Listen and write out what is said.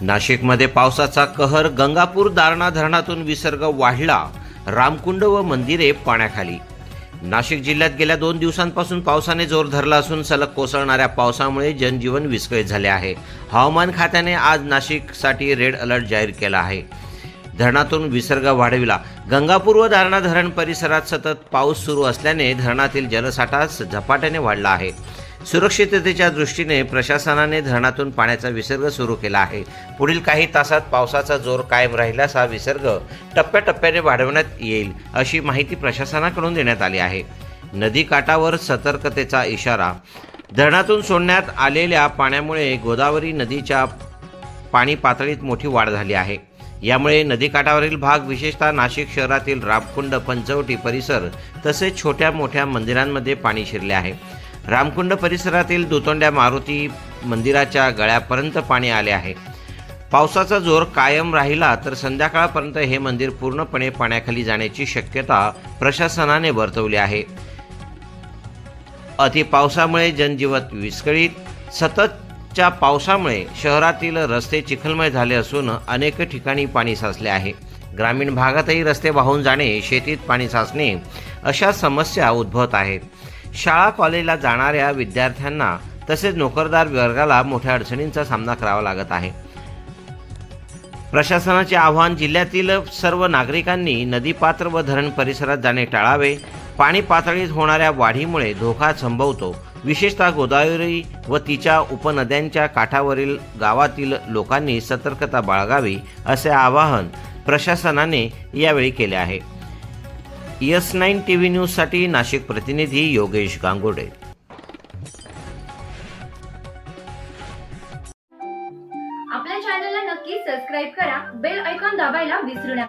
नाशिकमध्ये पावसाचा कहर गंगापूर दारणा धरणातून विसर्ग वाढला. रामकुंड व मंदिरे पाण्याखाली. नाशिक जिल्ह्यात गेल्या दोन दिवसांपासून पावसाने जोर धरला असून सलग कोसळणाऱ्या पावसामुळे जनजीवन विस्कळीत झाले आहे. हवामान खात्याने आज नाशिकसाठी रेड अलर्ट जाहीर केला आहे. धरणातून विसर्ग वाढविला. गंगापूर व दारणा धरण परिसरात सतत पाऊस सुरू असल्याने धरणातील जलसाठा झपाट्याने वाढला आहे. सुरक्षिततेच्या दृष्टीने प्रशासनाने धरणातून पाण्याचा विसर्ग सुरू केला आहे. पुढील काही तासात पावसाचा जोर कायम राहिल्यास हा विसर्ग टप्प्याटप्प्याने वाढवण्यात येईल अशी माहिती प्रशासनाकडून देण्यात आली आहे. नदी काठावर सतर्कतेचा इशारा. धरणातून सोडण्यात आलेल्या पाण्यामुळे गोदावरी नदीच्या पाणी पातळीत मोठी वाढ झाली आहे. यामुळे नदीकाठावरील भाग विशेषतः नाशिक शहरातील रामकुंड पंचवटी परिसर तसेच छोट्या मोठ्या मंदिरांमध्ये पाणी शिरले आहे. रामकुंड परिसरातील दुतोंड्या मारुती मंदिराच्या गळ्यापर्यंत पाणी आले आहे. पावसाचा जोर कायम राहिला तर संध्याकाळपर्यंत हे मंदिर पूर्णपणे पाण्याखाली जाण्याची शक्यता प्रशासनाने वर्तवली आहे. अति पावसामुळे जनजीवन विस्कळीत सतत च्या पावसामुळे शहरातील रस्ते चिखलमय झाले असून अनेक ठिकाणी पाणी साचले आहे. ग्रामीण भागातही रस्ते वाहून जाणे शेतीत पाणी साचणे अशा समस्या उद्भवत आहेत. शाळा कॉलेजला जाणाऱ्या विद्यार्थ्यांना तसेच नोकरदार वर्गाला मोठ्या अडचणींचा सामना करावा लागत आहे. प्रशासनाचे आव्हान जिल्ह्यातील सर्व नागरिकांनी नदीपात्र व धरण परिसरात जाणे टाळावे. पाणी पातळीत होणाऱ्या वाढीमुळे धोका संभवतो. विशेषतः गोदावरी व तिच्या उपनद्यांच्या काठावरील गावातील लोकांनी सतर्कता बाळगावी असे आवाहन प्रशासनाने यावेळी केले आहे. एस नाईन टी व्ही न्यूजसाठी नाशिक प्रतिनिधी योगेश गांगोडे. आपल्या चॅनलला नक्की सबस्क्राईब करा बेल ऐकॉन दाबायला विसरू नका.